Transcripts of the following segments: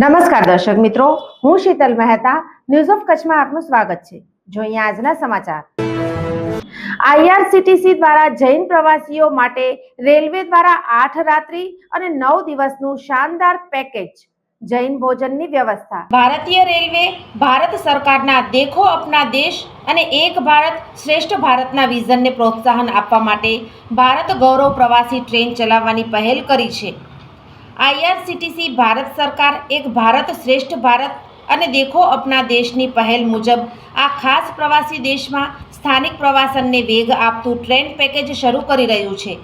નમસ્કાર દર્શક મિત્રો, હું શીતલ મહેતા ન્યૂઝ ઓફ કચ્છમાં આપનું સ્વાગત છે. જોઈએ આજના સમાચાર. આઈઆરસીટીસી દ્વારા જૈન પ્રવાસીઓ માટે રેલવે દ્વારા આઠ રાત્રિ અને નવ દિવસનું શાનદાર પેકેજ જૈન ભોજનની વ્યવસ્થા. ભારતીય રેલવે, ભારત સરકારના દેખો અપના દેશ અને એક ભારત શ્રેષ્ઠ ભારતના વિઝનને પ્રોત્સાહન આપવા માટે ભારત ગૌરવ પ્રવાસી ટ્રેન ચલાવવાની પહેલ કરી છે. આઈઆરસીટીસી ભારત સરકાર એક ભારત શ્રેષ્ઠ ભારત અને દેખો અપના દેશની પહેલ મુજબ આ ખાસ પ્રવાસી દેશમાં સ્થાનિક પ્રવાસનને વેગ આપતું ટ્રેન પેકેજ શરૂ કરી રહ્યું છે.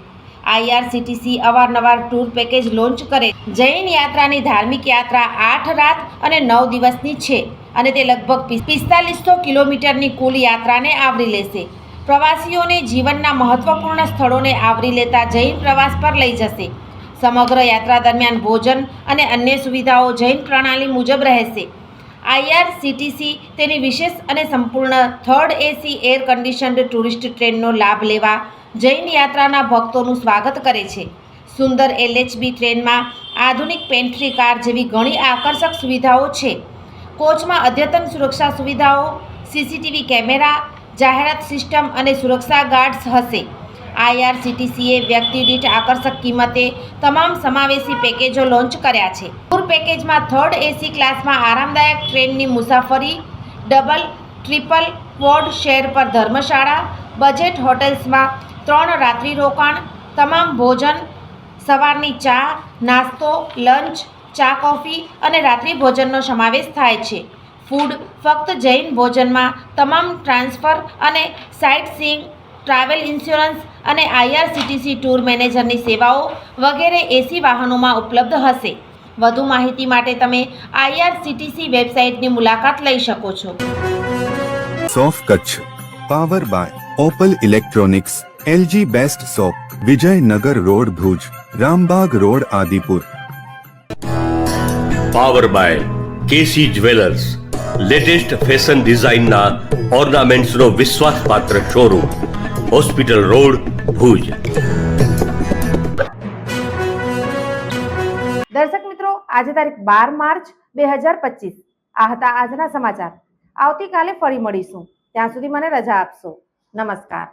આઈઆરસીટીસી અવારનવાર ટૂર પેકેજ લોન્ચ કરે. જૈન યાત્રાની ધાર્મિક યાત્રા આઠ રાત અને નવ દિવસની છે અને તે લગભગ પિસ્તાલીસો કિલોમીટરની કુલ યાત્રાને આવરી લેશે. પ્રવાસીઓને જીવનના મહત્વપૂર્ણ સ્થળોને આવરી લેતા જૈન પ્રવાસ પર લઈ જશે. સમગ્ર યાત્રા દરમિયાન ભોજન અને અન્ય સુવિધાઓ જૈન પ્રણાલી મુજબ રહેશે. આઈઆરસીટીસી તેની વિશેષ અને સંપૂર્ણ third AC air conditioned tourist ટ્રેનનો લાભ લેવા જૈન યાત્રાના ભક્તોનું સ્વાગત કરે છે. સુંદર એલએચબી ટ્રેનમાં આધુનિક પેન્ટ્રી કાર જેવી ઘણી આકર્ષક સુવિધાઓ છે. કોચમાં અદ્યતન સુરક્ષા સુવિધાઓ, સીસીટીવી કેમેરા, જાહેરાત સિસ્ટમ અને સુરક્ષા ગાર્ડ્સ હશે. આઈઆરસીટીસીએ વ્યક્તિ દીઠ આકર્ષક કિંમતે તમામ સમાવેશી પેકેજો લોન્ચ કર્યા છે. ટૂર પેકેજમાં થર્ડ એસી ક્લાસમાં આરામદાયક ટ્રેનની મુસાફરી, ડબલ, ટ્રિપલ, ક્વોડ શેર પર ધર્મશાળા, બજેટ હોટેલ્સમાં ત્રણ રાત્રિ રોકાણ, તમામ ભોજન, સવારની ચા, નાસ્તો, લંચ, ચા કોફી અને રાત્રિ ભોજનનો સમાવેશ થાય છે. ફૂડ ફક્ત જૈન ભોજનમાં તમામ ટ્રાન્સફર અને સાઇટ સીઇંગ ટ્રાવેલ ઇન્સ્યોરન્સ અને આઈઆરસીટીસી ટૂર મેનેજરની સેવાઓ વગેરે એસી વાહનોમાં ઉપલબ્ધ હશે. વધુ માહિતી માટે તમે આઈઆરસીટીસી વેબસાઇટની મુલાકાત લઈ શકો છો. સોફ Kutch power by Opal electronics LG best shop Vijaynagar road Bhuj Rambag road Adipur. Power by KC jewellers latest fashion ડિઝાઇનના ઓર્નામેન્ટ્સનો વિશ્વાસપાત્ર શોરૂમ. Hospital road Bhuj. દર્શક મિત્રો, આજે તારીખ બાર માર્ચ બે હજાર પચીસ. આ હતા આજના સમાચાર. આવતીકાલે ફરી મળીશું. ત્યાં સુધી મને રજા આપશો. નમસ્કાર.